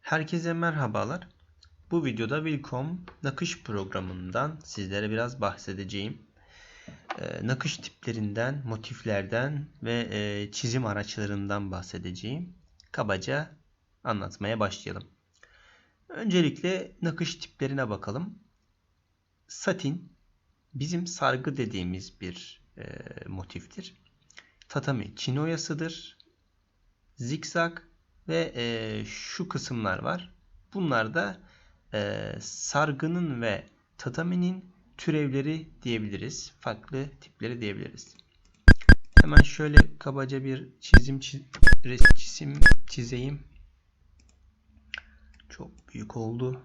Herkese merhabalar. Bu videoda Wilcom nakış programından sizlere biraz bahsedeceğim. Ee, nakış tiplerinden, motiflerden ve e, çizim araçlarından bahsedeceğim. Kabaca anlatmaya başlayalım. Öncelikle nakış tiplerine bakalım. Satin bizim sargı dediğimiz bir e, motiftir. Tatami Çin oyasıdır. Zikzak ve e, şu kısımlar var. Bunlar da e, sargının ve tataminin türevleri diyebiliriz. Farklı tipleri diyebiliriz. Hemen şöyle kabaca bir çizim çiz, çizim çizeyim. Çok büyük oldu.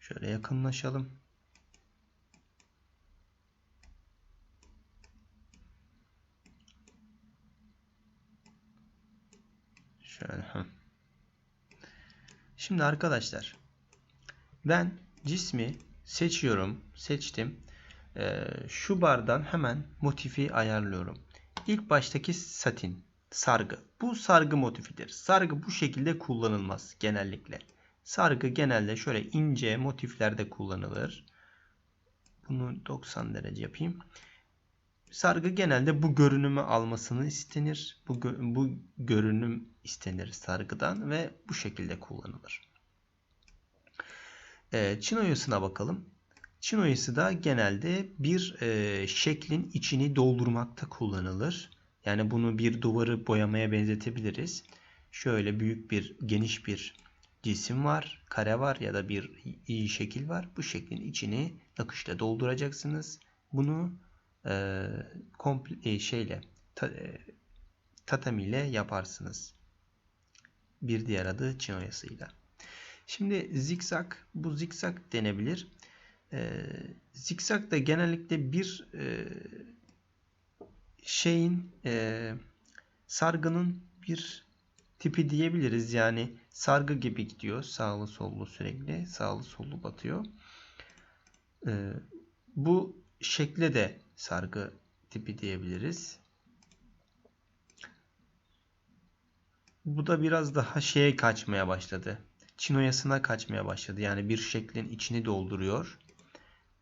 Şöyle yakınlaşalım. Şöyle. Şimdi arkadaşlar ben cismi seçiyorum. Seçtim. Ee, şu bardan hemen motifi ayarlıyorum. İlk baştaki satin sargı. Bu sargı motifidir. Sargı bu şekilde kullanılmaz genellikle. Sargı genelde şöyle ince motiflerde kullanılır. Bunu 90 derece yapayım. Sargı genelde bu görünümü almasını istenir. Bu, bu görünüm istenir sargıdan ve bu şekilde kullanılır. E, Çin oyasına bakalım. Çin oyası da genelde bir e, şeklin içini doldurmakta kullanılır. Yani bunu bir duvarı boyamaya benzetebiliriz. Şöyle büyük bir geniş bir cisim var, kare var ya da bir iyi şekil var. Bu şeklin içini nakışla dolduracaksınız. Bunu e, komple, e, şeyle ta, e, tatami ile yaparsınız. Bir diğer adı Çin oyasıyla. Şimdi zikzak bu zikzak denebilir. E, zikzak da genellikle bir e, şeyin e, sargının bir tipi diyebiliriz. Yani sargı gibi gidiyor. Sağlı sollu sürekli. Sağlı sollu batıyor. E, bu şekle de sargı tipi diyebiliriz. Bu da biraz daha şeye kaçmaya başladı. Çinoyasına kaçmaya başladı. Yani bir şeklin içini dolduruyor.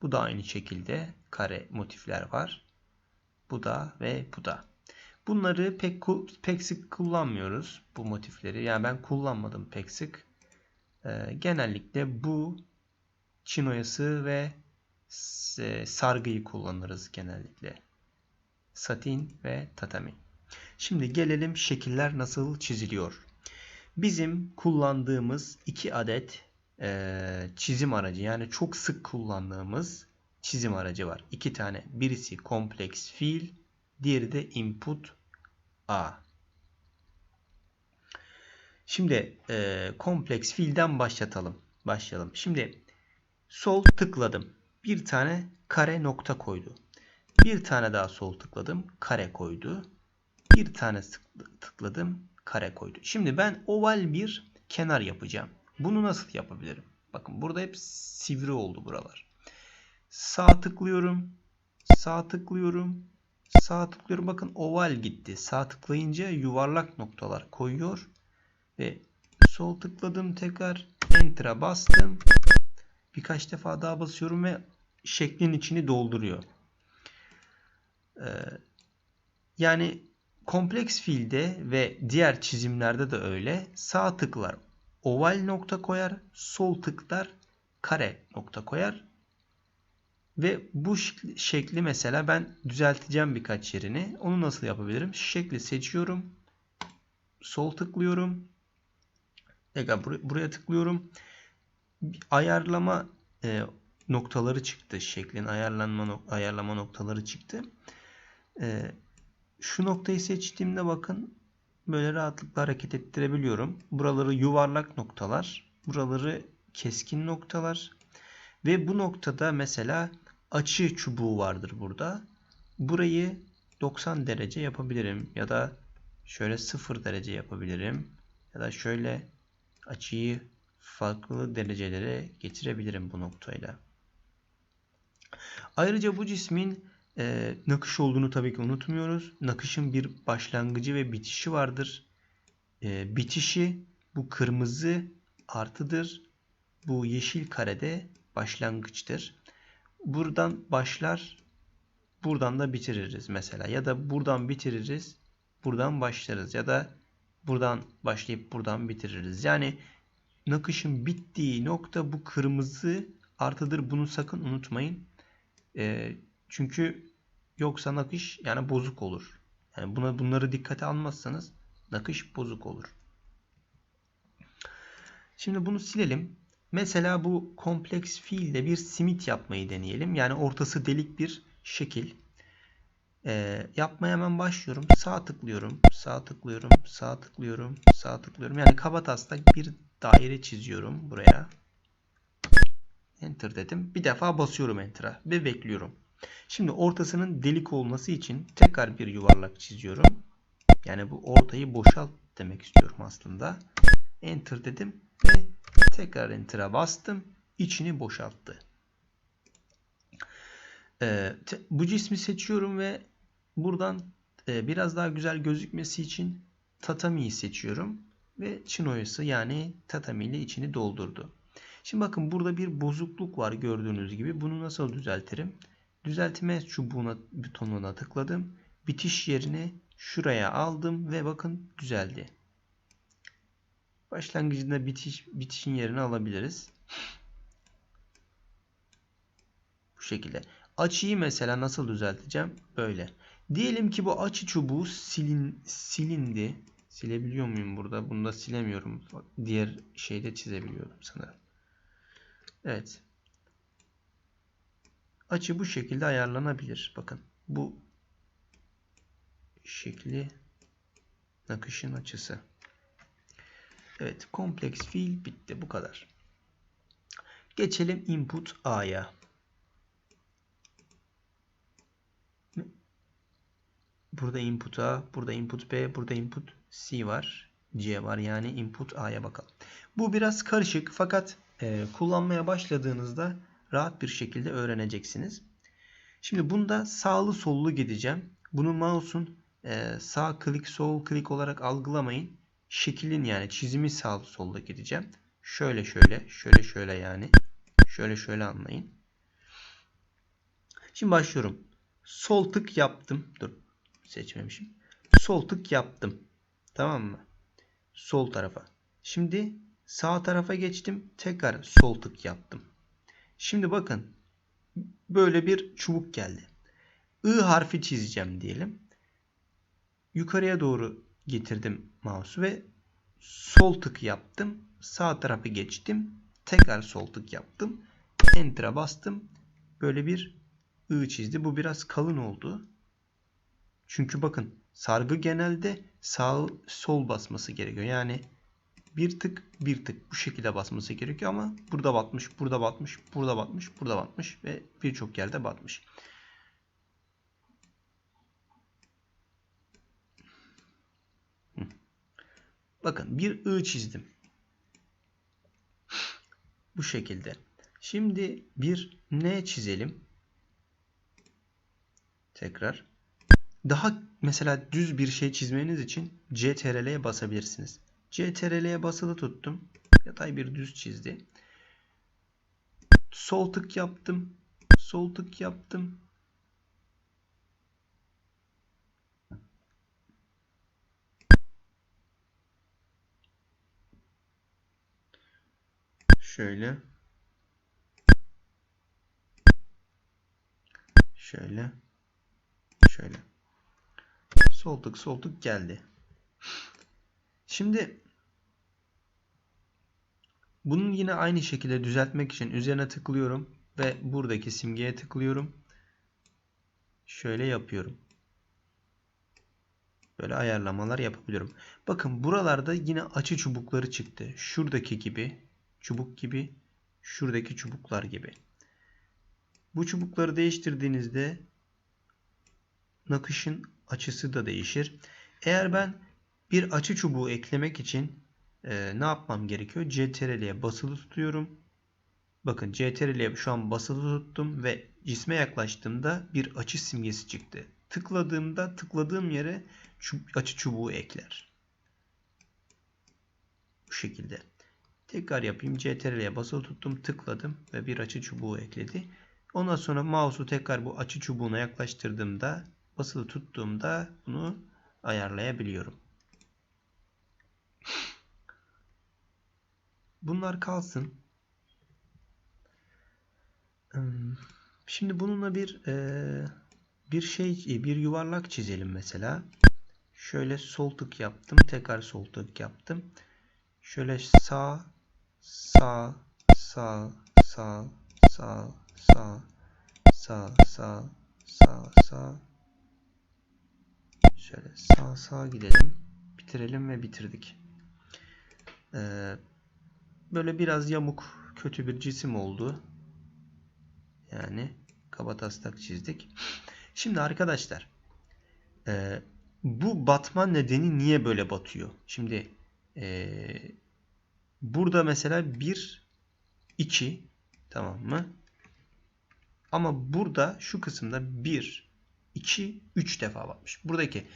Bu da aynı şekilde kare motifler var. Bu da ve bu da. Bunları pek pek sık kullanmıyoruz bu motifleri. Yani ben kullanmadım pek sık. Ee, genellikle bu çinoyası ve e, sargıyı kullanırız genellikle. Satin ve tatami. Şimdi gelelim şekiller nasıl çiziliyor. Bizim kullandığımız iki adet e, çizim aracı yani çok sık kullandığımız çizim aracı var. İki tane. Birisi kompleks fiil, diğeri de input A. Şimdi e, kompleks fiilden başlatalım. Başlayalım. Şimdi sol tıkladım bir tane kare nokta koydu. Bir tane daha sol tıkladım. Kare koydu. Bir tane tıkladım. Kare koydu. Şimdi ben oval bir kenar yapacağım. Bunu nasıl yapabilirim? Bakın burada hep sivri oldu buralar. Sağ tıklıyorum. Sağ tıklıyorum. Sağ tıklıyorum. Bakın oval gitti. Sağ tıklayınca yuvarlak noktalar koyuyor. Ve sol tıkladım tekrar. Enter'a bastım. Birkaç defa daha basıyorum ve şeklin içini dolduruyor. Ee, yani kompleks fiilde ve diğer çizimlerde de öyle. Sağ tıklar oval nokta koyar, sol tıklar kare nokta koyar. Ve bu şekli mesela ben düzelteceğim birkaç yerini. Onu nasıl yapabilirim? Şekli seçiyorum. Sol tıklıyorum. Tekrar buraya tıklıyorum. Ayarlama e, noktaları çıktı. Şeklin ayarlanma ayarlama noktaları çıktı. Ee, şu noktayı seçtiğimde bakın böyle rahatlıkla hareket ettirebiliyorum. Buraları yuvarlak noktalar. Buraları keskin noktalar. Ve bu noktada mesela açı çubuğu vardır burada. Burayı 90 derece yapabilirim. Ya da şöyle 0 derece yapabilirim. Ya da şöyle açıyı farklı derecelere getirebilirim bu noktayla. Ayrıca bu cismin Ee, nakış olduğunu tabii ki unutmuyoruz. Nakışın bir başlangıcı ve bitişi vardır. Ee, bitişi bu kırmızı artıdır. Bu yeşil karede başlangıçtır. Buradan başlar, buradan da bitiririz mesela. Ya da buradan bitiririz, buradan başlarız. Ya da buradan başlayıp buradan bitiririz. Yani nakışın bittiği nokta bu kırmızı artıdır. Bunu sakın unutmayın. Ee, çünkü yoksa nakış yani bozuk olur. Yani buna bunları dikkate almazsanız nakış bozuk olur. Şimdi bunu silelim. Mesela bu kompleks fiilde bir simit yapmayı deneyelim. Yani ortası delik bir şekil. Ee, yapmaya hemen başlıyorum. Sağ tıklıyorum, sağ tıklıyorum, sağ tıklıyorum, sağ tıklıyorum. Yani kabataslak bir daire çiziyorum buraya. Enter dedim. Bir defa basıyorum Enter'a ve bekliyorum. Şimdi ortasının delik olması için tekrar bir yuvarlak çiziyorum. Yani bu ortayı boşalt demek istiyorum aslında. Enter dedim ve tekrar Enter'a bastım. İçini boşalttı. Ee, bu cismi seçiyorum ve buradan e, biraz daha güzel gözükmesi için tatami'yi seçiyorum. Ve çinoyası yani tatami ile içini doldurdu. Şimdi bakın burada bir bozukluk var gördüğünüz gibi. Bunu nasıl düzeltirim? Düzeltme çubuğuna butonuna tıkladım. Bitiş yerini şuraya aldım ve bakın düzeldi. Başlangıcında bitiş bitişin yerini alabiliriz. Bu şekilde. Açıyı mesela nasıl düzelteceğim? Böyle. Diyelim ki bu açı çubuğu silin, silindi. Silebiliyor muyum burada? Bunu da silemiyorum. Diğer şeyde çizebiliyorum sanırım. Evet. Açı bu şekilde ayarlanabilir. Bakın bu şekli nakışın açısı. Evet kompleks fiil bitti bu kadar. Geçelim input A'ya. Burada input A, burada input B, burada input C var. C var yani input A'ya bakalım. Bu biraz karışık fakat e, kullanmaya başladığınızda rahat bir şekilde öğreneceksiniz. Şimdi bunda sağlı sollu gideceğim. Bunu mouse'un e, sağ klik sol klik olarak algılamayın. Şekilin yani çizimi sağlı sollu gideceğim. Şöyle şöyle şöyle şöyle yani. Şöyle şöyle anlayın. Şimdi başlıyorum. Sol tık yaptım. Dur seçmemişim. Sol tık yaptım. Tamam mı? Sol tarafa. Şimdi sağ tarafa geçtim. Tekrar sol tık yaptım. Şimdi bakın böyle bir çubuk geldi. I harfi çizeceğim diyelim. Yukarıya doğru getirdim mouse'u ve sol tık yaptım. Sağ tarafı geçtim. Tekrar sol tık yaptım. Enter'a bastım. Böyle bir I çizdi. Bu biraz kalın oldu. Çünkü bakın sargı genelde sağ sol basması gerekiyor. Yani bir tık bir tık bu şekilde basması gerekiyor ama burada batmış, burada batmış, burada batmış, burada batmış ve birçok yerde batmış. Bakın bir I çizdim. Bu şekilde. Şimdi bir N çizelim. Tekrar. Daha mesela düz bir şey çizmeniz için CTRL'ye basabilirsiniz. CTRL'ye basılı tuttum. Yatay bir düz çizdi. Sol tık yaptım. Sol tık yaptım. Şöyle. Şöyle. Şöyle. Sol tık sol tık geldi. Şimdi bunun yine aynı şekilde düzeltmek için üzerine tıklıyorum ve buradaki simgeye tıklıyorum. Şöyle yapıyorum. Böyle ayarlamalar yapabiliyorum. Bakın buralarda yine açı çubukları çıktı. Şuradaki gibi, çubuk gibi, şuradaki çubuklar gibi. Bu çubukları değiştirdiğinizde nakışın açısı da değişir. Eğer ben bir açı çubuğu eklemek için e, ne yapmam gerekiyor? CTRL'ye basılı tutuyorum. Bakın CTRL'ye şu an basılı tuttum ve cisme yaklaştığımda bir açı simgesi çıktı. Tıkladığımda tıkladığım yere çub- açı çubuğu ekler. Bu şekilde. Tekrar yapayım. CTRL'ye basılı tuttum. Tıkladım ve bir açı çubuğu ekledi. Ondan sonra mouse'u tekrar bu açı çubuğuna yaklaştırdığımda basılı tuttuğumda bunu ayarlayabiliyorum. Bunlar kalsın. Şimdi bununla bir eee, bir şey bir yuvarlak çizelim mesela. Şöyle sol tık yaptım, tekrar sol tık yaptım. Şöyle sağ sağ sağ sağ sağ sağ sağ sağ sağ sağ şöyle sağ sağ gidelim. Bitirelim ve bitirdik. Ee, böyle biraz yamuk kötü bir cisim oldu. Yani kabataslak çizdik. Şimdi arkadaşlar e, bu batma nedeni niye böyle batıyor? Şimdi e, burada mesela 1 2 tamam mı? Ama burada şu kısımda 1 2 3 defa batmış. Buradaki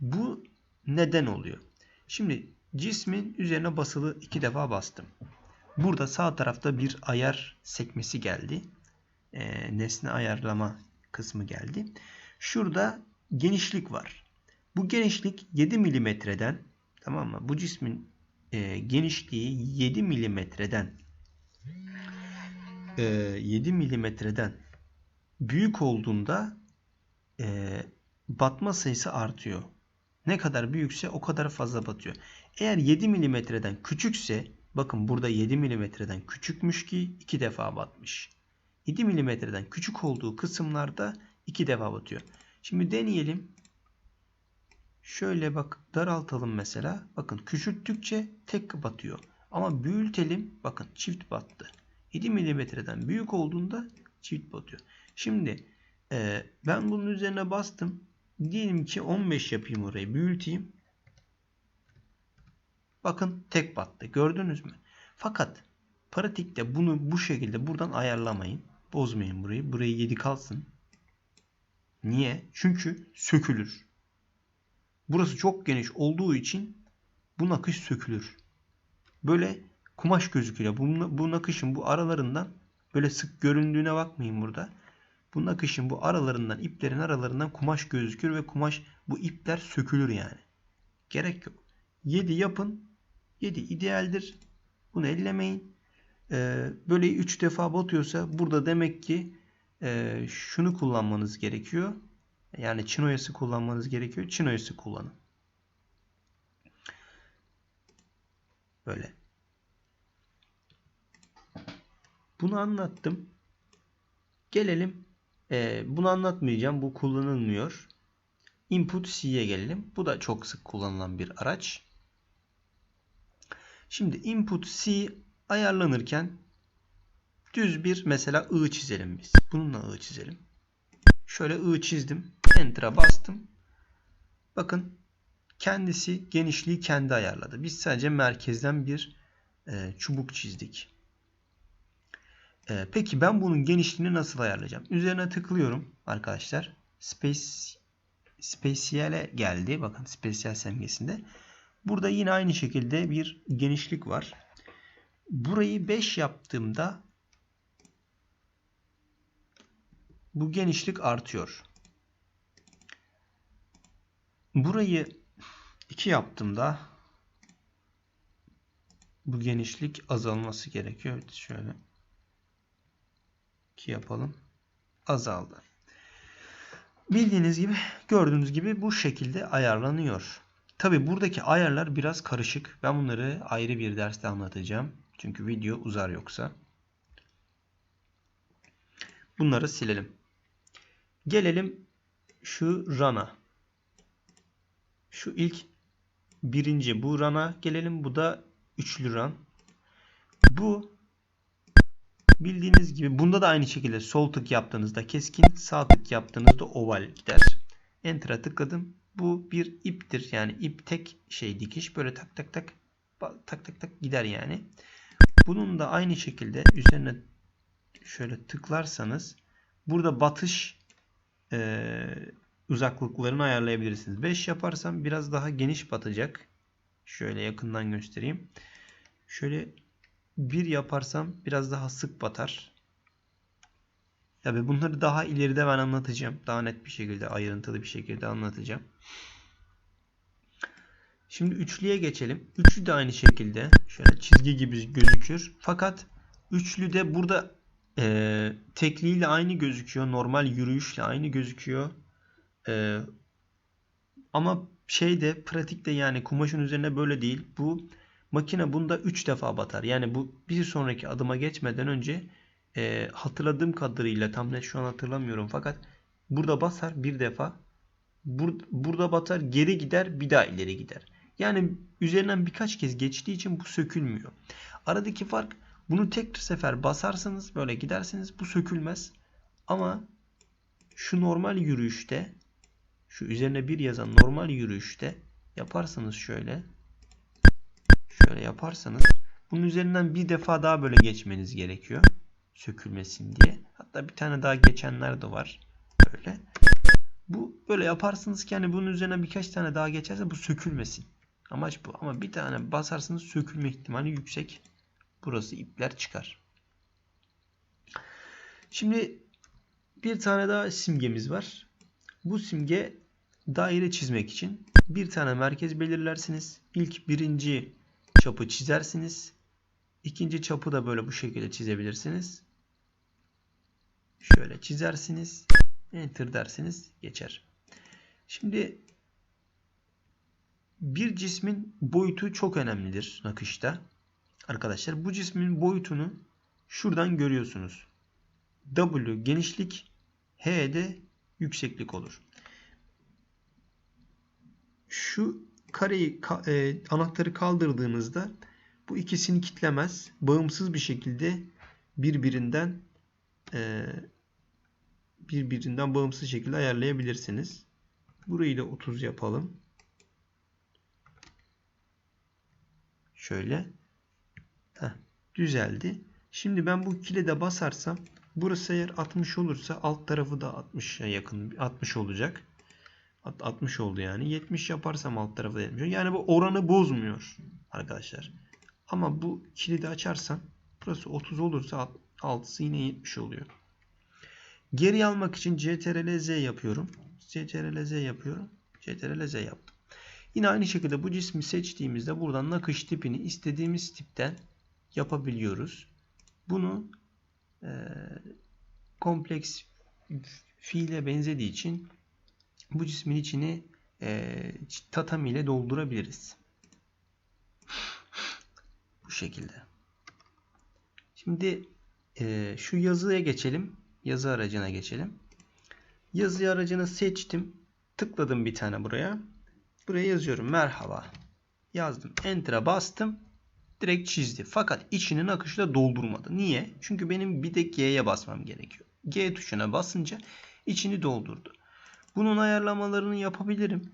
bu neden oluyor? Şimdi cismin üzerine basılı iki defa bastım. Burada sağ tarafta bir ayar sekmesi geldi. E, nesne ayarlama kısmı geldi. Şurada genişlik var. Bu genişlik 7 milimetreden tamam mı? Bu cismin e, genişliği 7 milimetreden e, 7 milimetreden büyük olduğunda e, batma sayısı artıyor. Ne kadar büyükse o kadar fazla batıyor. Eğer 7 milimetreden küçükse bakın burada 7 milimetreden küçükmüş ki 2 defa batmış. 7 milimetreden küçük olduğu kısımlarda 2 defa batıyor. Şimdi deneyelim. Şöyle bak daraltalım mesela. Bakın küçülttükçe tek batıyor. Ama büyütelim. Bakın çift battı. 7 milimetreden büyük olduğunda çift batıyor. Şimdi e, ben bunun üzerine bastım. Diyelim ki 15 yapayım orayı. Büyüteyim. Bakın tek battı. Gördünüz mü? Fakat pratikte bunu bu şekilde buradan ayarlamayın. Bozmayın burayı. Burayı 7 kalsın. Niye? Çünkü sökülür. Burası çok geniş olduğu için bu nakış sökülür. Böyle kumaş gözüküyor. Bu, bu nakışın bu aralarından böyle sık göründüğüne bakmayın burada. Bu nakışın bu aralarından iplerin aralarından kumaş gözükür ve kumaş bu ipler sökülür yani. Gerek yok. 7 yapın. 7 idealdir. Bunu ellemeyin. Ee, böyle 3 defa batıyorsa burada demek ki e, şunu kullanmanız gerekiyor. Yani çin oyası kullanmanız gerekiyor. Çin oyası kullanın. Böyle. Bunu anlattım. Gelelim. E, bunu anlatmayacağım. Bu kullanılmıyor. Input C'ye gelelim. Bu da çok sık kullanılan bir araç. Şimdi input C ayarlanırken düz bir mesela I çizelim biz. Bununla I çizelim. Şöyle I çizdim. Enter'a bastım. Bakın kendisi genişliği kendi ayarladı. Biz sadece merkezden bir e, çubuk çizdik. E, peki ben bunun genişliğini nasıl ayarlayacağım? Üzerine tıklıyorum arkadaşlar. Space Spatial'e geldi. Bakın Spatial simgesinde. Burada yine aynı şekilde bir genişlik var. Burayı 5 yaptığımda bu genişlik artıyor. Burayı 2 yaptığımda bu genişlik azalması gerekiyor. Şöyle 2 yapalım. Azaldı. Bildiğiniz gibi gördüğünüz gibi bu şekilde ayarlanıyor. Tabi buradaki ayarlar biraz karışık. Ben bunları ayrı bir derste anlatacağım. Çünkü video uzar yoksa. Bunları silelim. Gelelim şu run'a. Şu ilk birinci bu run'a gelelim. Bu da üçlü run. Bu bildiğiniz gibi bunda da aynı şekilde sol tık yaptığınızda keskin sağ tık yaptığınızda oval gider. Enter'a tıkladım. Bu bir iptir. Yani ip tek şey dikiş. Böyle tak tak tak tak tak tak gider yani. Bunun da aynı şekilde üzerine şöyle tıklarsanız burada batış e, uzaklıklarını ayarlayabilirsiniz. 5 yaparsam biraz daha geniş batacak. Şöyle yakından göstereyim. Şöyle 1 yaparsam biraz daha sık batar. Tabi bunları daha ileride ben anlatacağım. Daha net bir şekilde, ayrıntılı bir şekilde anlatacağım. Şimdi üçlüye geçelim. Üçlü de aynı şekilde şöyle çizgi gibi gözükür. Fakat üçlü de burada e, tekliyle aynı gözüküyor. Normal yürüyüşle aynı gözüküyor. E, ama şeyde pratikte yani kumaşın üzerine böyle değil. Bu makine bunda 3 defa batar. Yani bu bir sonraki adıma geçmeden önce e, hatırladığım kadarıyla tam net şu an hatırlamıyorum fakat burada basar bir defa bur burada batar geri gider bir daha ileri gider. Yani üzerinden birkaç kez geçtiği için bu sökülmüyor. Aradaki fark bunu tek sefer basarsanız böyle gidersiniz bu sökülmez. Ama şu normal yürüyüşte şu üzerine bir yazan normal yürüyüşte yaparsanız şöyle şöyle yaparsanız bunun üzerinden bir defa daha böyle geçmeniz gerekiyor. Sökülmesin diye. Hatta bir tane daha geçenler de var. Böyle. Bu böyle yaparsınız ki hani bunun üzerine birkaç tane daha geçerse bu sökülmesin. Amaç bu. Ama bir tane basarsanız sökülme ihtimali yüksek. Burası ipler çıkar. Şimdi bir tane daha simgemiz var. Bu simge daire çizmek için bir tane merkez belirlersiniz. İlk birinci çapı çizersiniz. İkinci çapı da böyle bu şekilde çizebilirsiniz. Şöyle çizersiniz. Enter dersiniz. Geçer. Şimdi bir cismin boyutu çok önemlidir nakışta. Arkadaşlar bu cismin boyutunu şuradan görüyorsunuz. W genişlik, H de yükseklik olur. Şu kareyi e, anahtarı kaldırdığınızda bu ikisini kitlemez. Bağımsız bir şekilde birbirinden e, birbirinden bağımsız şekilde ayarlayabilirsiniz. Burayı da 30 yapalım. Şöyle. Heh, düzeldi. Şimdi ben bu kilide basarsam burası eğer 60 olursa alt tarafı da 60'a yakın 60 olacak. 60 oldu yani. 70 yaparsam alt tarafı da 70. Yani bu oranı bozmuyor arkadaşlar. Ama bu kilidi açarsam burası 30 olursa altısı yine 70 oluyor. Geri almak için CTRL Z yapıyorum. CTRL Z yapıyorum. CTRL Z yaptım. Yine aynı şekilde bu cismi seçtiğimizde buradan nakış tipini istediğimiz tipten yapabiliyoruz. Bunu e, kompleks fiile benzediği için bu cismin içini e, tatami ile doldurabiliriz. Bu şekilde. Şimdi e, şu yazıya geçelim. Yazı aracına geçelim. Yazı aracını seçtim. Tıkladım bir tane buraya. Buraya yazıyorum. Merhaba. Yazdım. Enter'a bastım. Direkt çizdi. Fakat içinin akışıyla doldurmadı. Niye? Çünkü benim bir de G'ye basmam gerekiyor. G tuşuna basınca içini doldurdu. Bunun ayarlamalarını yapabilirim.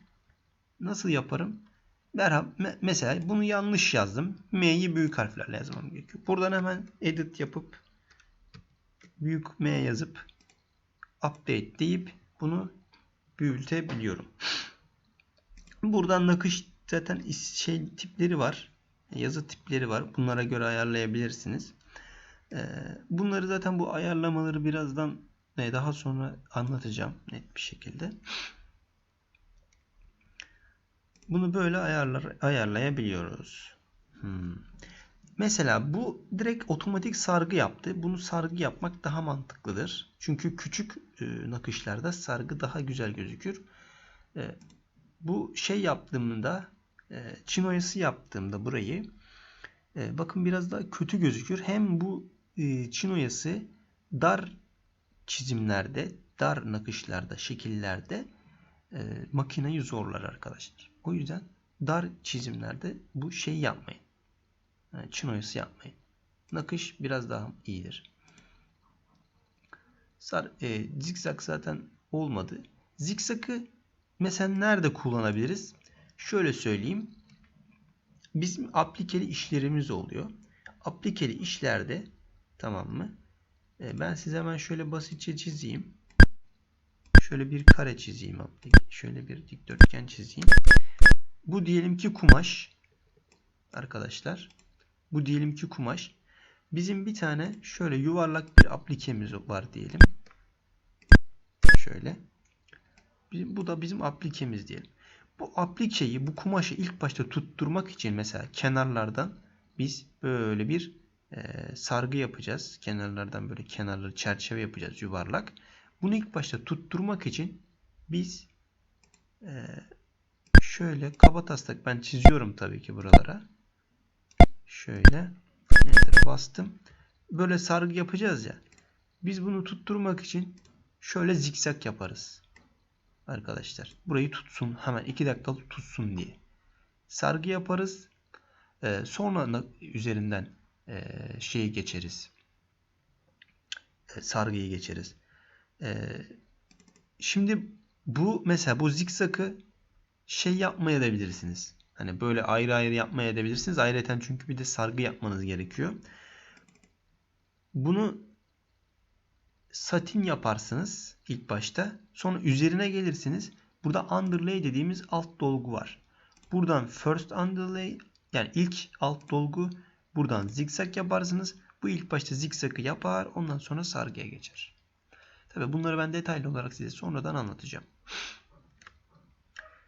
Nasıl yaparım? Merhaba. Mesela bunu yanlış yazdım. M'yi büyük harflerle yazmam gerekiyor. Buradan hemen edit yapıp büyük M yazıp update deyip bunu büyütebiliyorum. Buradan nakış zaten şey tipleri var. Yazı tipleri var. Bunlara göre ayarlayabilirsiniz. Ee, bunları zaten bu ayarlamaları birazdan e, daha sonra anlatacağım net bir şekilde. Bunu böyle ayarlar, ayarlayabiliyoruz. Hmm. Mesela bu direkt otomatik sargı yaptı. Bunu sargı yapmak daha mantıklıdır. Çünkü küçük e, nakışlarda sargı daha güzel gözükür. E, bu şey yaptığımda e, çin oyası yaptığımda burayı e, bakın biraz daha kötü gözükür. Hem bu e, çin oyası dar çizimlerde, dar nakışlarda, şekillerde e, makineyi zorlar arkadaşlar. O yüzden dar çizimlerde bu şey yapmayın. Yani çin oyası yapmayın. Nakış biraz daha iyidir. Sar, e, zikzak zaten olmadı. Zikzakı mesela nerede kullanabiliriz? Şöyle söyleyeyim. Bizim aplikeli işlerimiz oluyor. Aplikeli işlerde tamam mı? E, ben size hemen şöyle basitçe çizeyim. Şöyle bir kare çizeyim. Şöyle bir dikdörtgen çizeyim. Bu diyelim ki kumaş. Arkadaşlar. Bu diyelim ki kumaş. Bizim bir tane şöyle yuvarlak bir aplikemiz var diyelim. Şöyle. Bizim, bu da bizim aplikemiz diyelim. Bu aplikeyi, bu kumaşı ilk başta tutturmak için mesela kenarlardan biz böyle bir sargı yapacağız. Kenarlardan böyle kenarları çerçeve yapacağız yuvarlak. Bunu ilk başta tutturmak için biz şöyle kaba taslak ben çiziyorum tabii ki buralara. Şöyle bastım. Böyle sargı yapacağız ya. Biz bunu tutturmak için şöyle zikzak yaparız. Arkadaşlar. Burayı tutsun. Hemen 2 dakikalık tutsun diye. Sargı yaparız. Sonra üzerinden e, şeyi geçeriz. E, sargıyı geçeriz. E, şimdi bu mesela bu zikzakı şey yapmaya da bilirsiniz. Hani böyle ayrı ayrı yapmaya edebilirsiniz. Ayrıca çünkü bir de sargı yapmanız gerekiyor. Bunu satin yaparsınız ilk başta. Sonra üzerine gelirsiniz. Burada underlay dediğimiz alt dolgu var. Buradan first underlay yani ilk alt dolgu buradan zikzak yaparsınız. Bu ilk başta zikzakı yapar. Ondan sonra sargıya geçer. Tabi bunları ben detaylı olarak size sonradan anlatacağım.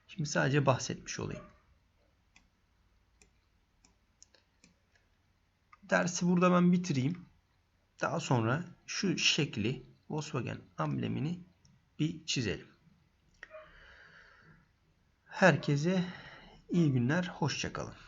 Şimdi sadece bahsetmiş olayım. Dersi burada ben bitireyim. Daha sonra şu şekli Volkswagen amblemini bir çizelim. Herkese iyi günler, hoşçakalın.